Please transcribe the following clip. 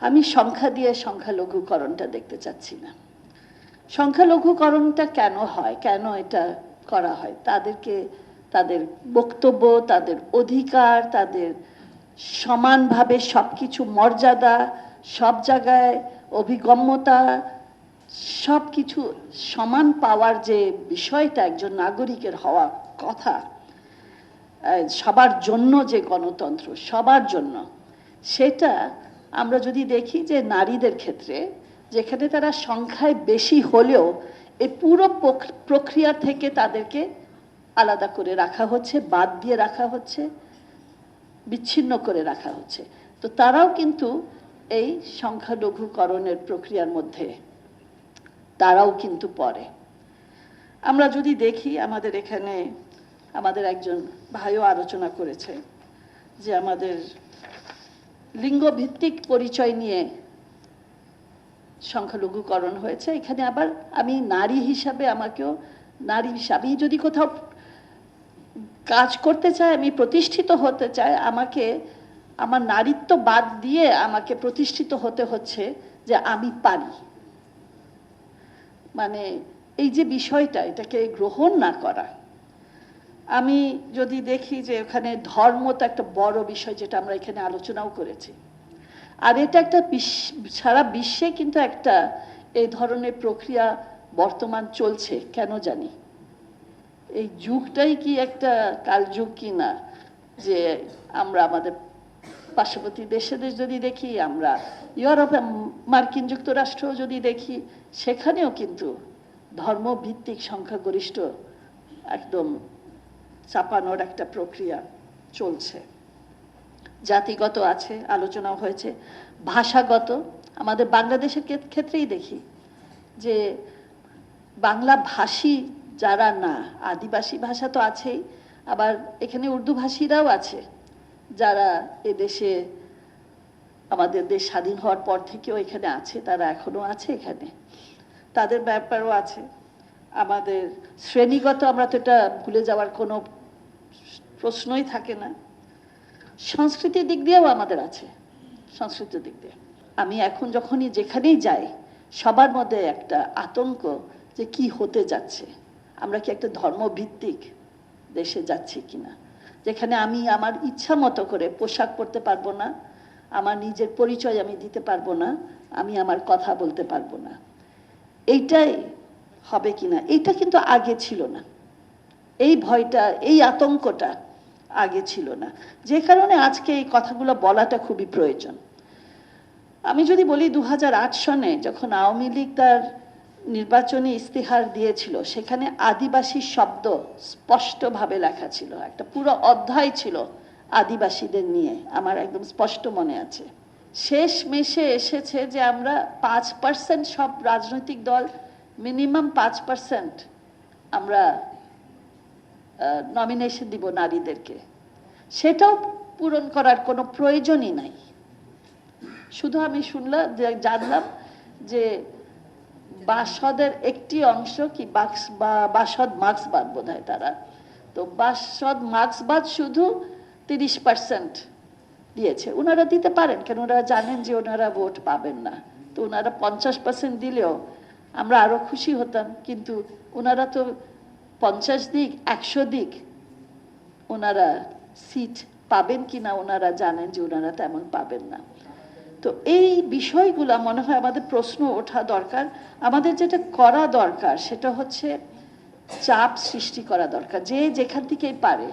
আমি সংখ্যা দিয়ে সংখ্যালঘুকরণটা দেখতে চাচ্ছি না। সংখ্যালঘুকরণটা কেন হয়? কেন এটা করা হয়? তাদেরকে, তাদের বক্তব্য, তাদের অধিকার, তাদের সমানভাবে সব কিছু মর্যাদা, সব জায়গায় অভিগম্যতা সব কিছু সমান পাওয়ার যে বিষয়টা একজন নাগরিকের হওয়া কথা সবার জন্য যে গণতন্ত্র, সবার জন্য, সেটা আমরা যদি দেখি যে নারীদের ক্ষেত্রে, যেখানে তারা সংখ্যায় বেশি হলেও এই পুরো প্রক- প্রক্রিয়া থেকে তাদেরকে আলাদা করে রাখা হচ্ছে, বাদ দিয়ে রাখা হচ্ছে, বিচ্ছিন্ন করে রাখা হচ্ছে। তো তারাও কিন্তু এই সংখ্যালঘুকরণের প্রক্রিয়ার মধ্যে, তারাও কিন্তু পড়ে। আমরা যদি দেখি আমাদের এখানে, আমাদের একজন ভাইও আলোচনা করেছে যে আমাদের লিঙ্গভিত্তিক পরিচয় নিয়ে সংখ্যালঘুকরণ হয়েছে। এখানে আবার আমি নারী হিসাবে আমাকেও, নারী হিসাবে যদি কোথাও কাজ করতে চাই, আমি প্রতিষ্ঠিত হতে চাই, আমাকে, আমার নারীত্ব বাদ দিয়ে আমাকে প্রতিষ্ঠিত হতে হচ্ছে যে আমি পারি। মানে এই যে বিষয়টা, এটাকে গ্রহণ না করা আমি যদি দেখি যে ওখানে ধর্ম তো একটা বড় বিষয় যেটা আমরা এখানে আলোচনাও করেছি। আর এটা একটা সারা বিশ্বে কিন্তু একটা এই ধরনের প্রক্রিয়া বর্তমান চলছে, কেন জানি? এই যুগটাই কি একটা কালযুগ কি না? যে আমরা আমাদের পার্শ্ববর্তী দেশেদের যদি দেখি, আমরা ইউরোপ মার্কিন যুক্তরাষ্ট্র যদি দেখি, সেখানেও কিন্তু ধর্মভিত্তিক সংখ্যাগরিষ্ঠ একদম চাপানোর একটা প্রক্রিয়া চলছে। জাতিগত আছে, আলোচনাও হয়েছে। ভাষাগত, আমাদের বাংলাদেশের ক্ষেত্রেই দেখি যে বাংলা ভাষী যারা না, আদিবাসী ভাষা তো আছেই, আবার এখানে উর্দু ভাষীরাও আছে, যারা এদেশে, আমাদের দেশ স্বাধীন হওয়ার পর থেকেও এখানে আছে, তারা এখনও আছে এখানে। তাদের ব্যাপারও আছে। আমাদের শ্রেণীগত আমরা তো এটা ভুলে যাওয়ার কোনো প্রশ্নই থাকে না। সংস্কৃতির দিক দিয়েও আমাদের আছে। সংস্কৃতির দিক দিয়ে। আমি এখন যখনই যেখানেই যাই, সবার মধ্যে একটা আতঙ্ক যে কি হতে যাচ্ছে। আমরা কি একটা ধর্মভিত্তিক দেশে যাচ্ছি কিনা? যেখানে আমি আমার ইচ্ছা মতো করে পোশাক পরতে পারব না, আমার নিজের পরিচয় আমি দিতে পারব না, আমি আমার কথা বলতে পারব না। এইটাই হবে কিনা? এইটা কিন্তু আগে ছিল না। এই ভয়টা, এই আতঙ্কটা আগে ছিল না। যে কারণে আজকে এই কথাগুলো বলাটা খুবই প্রয়োজন। আমি যদি বলি দু হাজার আট সনে যখন আওয়ামী লীগ তার নির্বাচনী ইস্তেহার দিয়েছিল, সেখানে আদিবাসী শব্দ স্পষ্টভাবে লেখা ছিল। একটা পুরো অধ্যায় ছিল আদিবাসীদের নিয়ে। আমার একদম স্পষ্ট মনে আছে। শেষ মেশে এসেছে যে আমরা পাঁচ পার্সেন্ট সব রাজনৈতিক দল, মিনিমাম পাঁচ পার্সেন্ট আমরা নমিনেশন দিব নারীদেরকে। সেটাও পূরণ করার কোনো প্রয়োজনই নাই। শুধু আমি শুনলাম জানলাম যে বাসদের একটি অংশ কি বাক্স বা বাসদ মার্ক্সবাদ বোধ হয় তারা। তো বাসদ মার্ক্সবাদ শুধু তিরিশ পার্সেন্ট দিয়েছে। ওনারা দিতে পারেন, কেন ওনারা জানেন যে ওনারা ভোট পাবেন না। তো ওনারা পঞ্চাশ পার্সেন্ট দিলেও আমরা আরও খুশি হতাম, কিন্তু ওনারা তো পঞ্চাশ দিক, একশো দিক, ওনারা সিট পাবেন কি না ওনারা জানেন যে ওনারা তেমন পাবেন না। তো এই বিষয়গুলো মনে হয় আমাদের প্রশ্ন ওঠা দরকার। আমাদের যেটা করা দরকার সেটা হচ্ছে চাপ সৃষ্টি করা দরকার। যে যেখান থেকেই পারে।